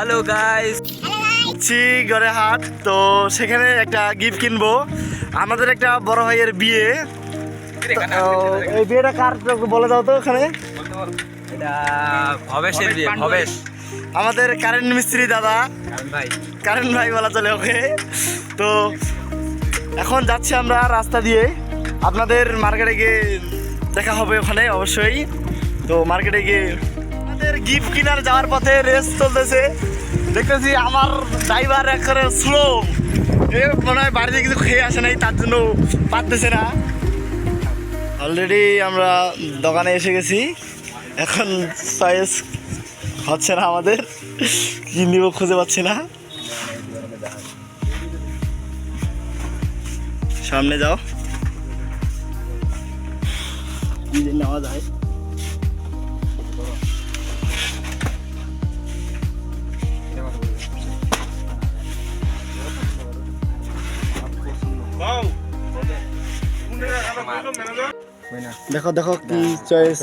Hello guys যাচ্ছি গড়ে হাট তো সেখানে একটা গিফট কিনবো। আমাদের একটা বড় ভাইয়ের বিয়ে। তো, এই বিয়েটা কার? বলে দাও তো ওখানে। ভবেশের বিয়ে ভবেশ। আমাদের কারেন্ট মিস্ত্রি দাদা। ভাই। কারেন্ট ভাই বলা চলে ওকে। তো এখন যাচ্ছি আমরা রাস্তা দিয়ে। আপনাদের মার্কেটে গিয়ে দেখা হবে ওখানে অবশ্যই। তো মার্কেটে গিয়ে আমাদের গিফট কিনার যাওয়ার পথে রেস চলতেছে। দেখতেছি আমার ড্রাইভার একেবারে স্লো এ মনে হয় বাড়িতে কিছু খেয়ে আসে নাই, তার জন্য পারতেছে না। অলরেডি আমরা দোকানে এসে গেছি। এখন চয়েস হচ্ছে না আমাদের। কি নিব খুঁজে পাচ্ছি না। সামনে যাও। নেওয়া যায়। দেখো দেখো কি চয়েস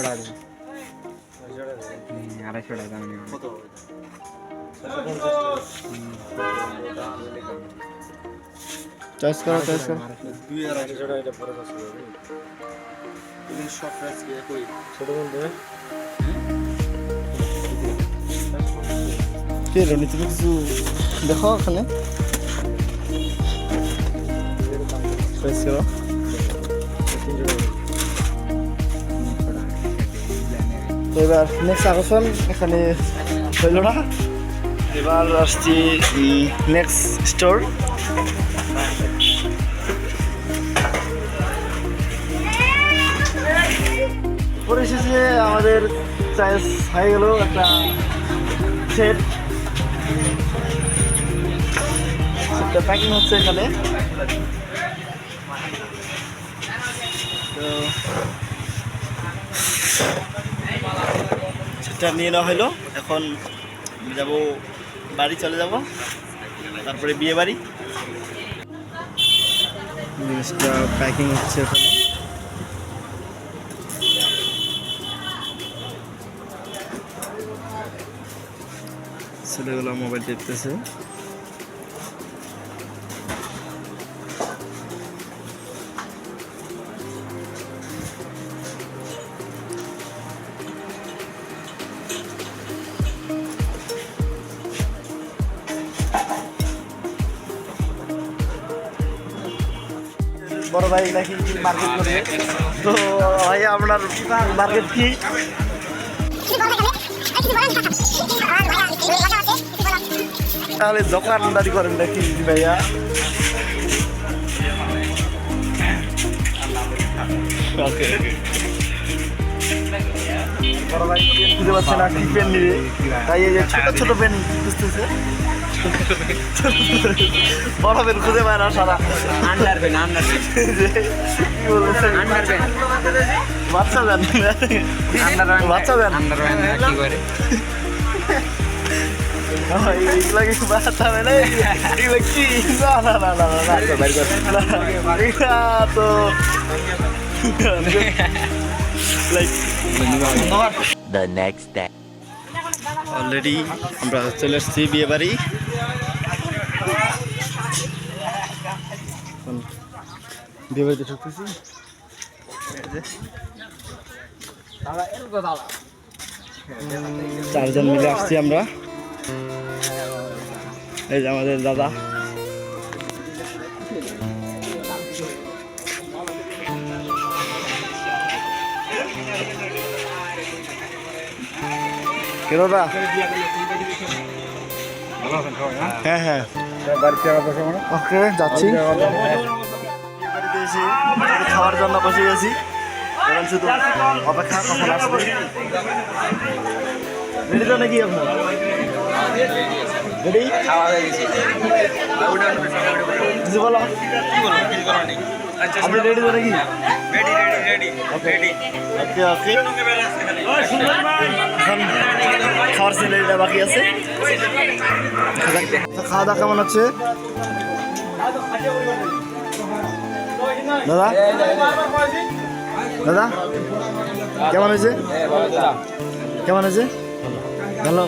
আড়াইশো টাকা দাম নিয়ে চয়েস করো চয়েস করো। কে রনি তুমি কিছু দেখো ওখানে। তো এবার নেক্সট আকর্ষণ, এখানে হইল না। এবার আসছি নেক্সট স্টোর পরিশেষে আমাদের চয়েস হয়ে গেল, একটা সেট প্যাকিং হচ্ছে এখানে। তো সেটা নিয়ে নেওয়া হলো। এখন যাব, বাড়ি চলে যাব। তারপরে বিয়ে বাড়ি। জিনিসটা প্যাকিং হচ্ছে ওখানে। ছেলেগুলো মোবাইল টিপতেছে বড় ভাই নাকি মার্কেট করে তো ভাই আপনার মার্কেট কি? তাহলে দোকানদারি করেন নাকি ভাইয়া? ওকে বড় ভাই পেন খুঁজে পাচ্ছে না কি পেন নিবে? তাই এই যে ছোট ছোট পেন খুঁজতেছে। বড় পেন খুঁজে পায় না সারা। Under pen under pen under বাচ্চা দেন বাচ্চা দেন আন্ডার পেন কি করে? Like the next day. Already আমরা চলে এসেছি বিয়ে বাড়ি বিয়ে বাড়িতে ঢুকতেছি। চারজন মিলে আসছি আমরা। এই যে আমাদের দাদা। কে দাদা হ্যাঁ হ্যাঁ। ওকে যাচ্ছি। বাড়িতে এসে খাওয়ার জন্য বসে গেছি। এখন শুধু অপেক্ষা কখন আসবে। রেডি তো নাকি আপনার রেডি কিছু বলো। আপনি রেডি তো নাকি? ওকে ওকে ওকে এখন খাওয়ার সিনারিটা বাকি আছে খাওয়া দাওয়া কেমন হচ্ছে দাদা দাদা কেমন হয়েছে কেমন হয়েছে ভালো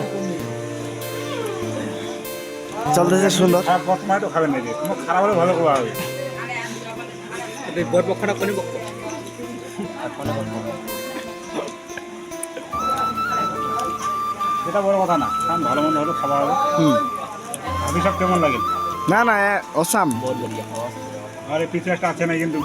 চলতেছে সুন্দর খাবেন না খারাপ হলে ভালো করে হবে বর পক্ষটা সেটা বড় কথা না খান ভালো মন্দ হলো খাওয়া হবে। হুম। অভিশাপ কেমন লাগে? না না অসাম। আর এই একটা আছে না কিন্তু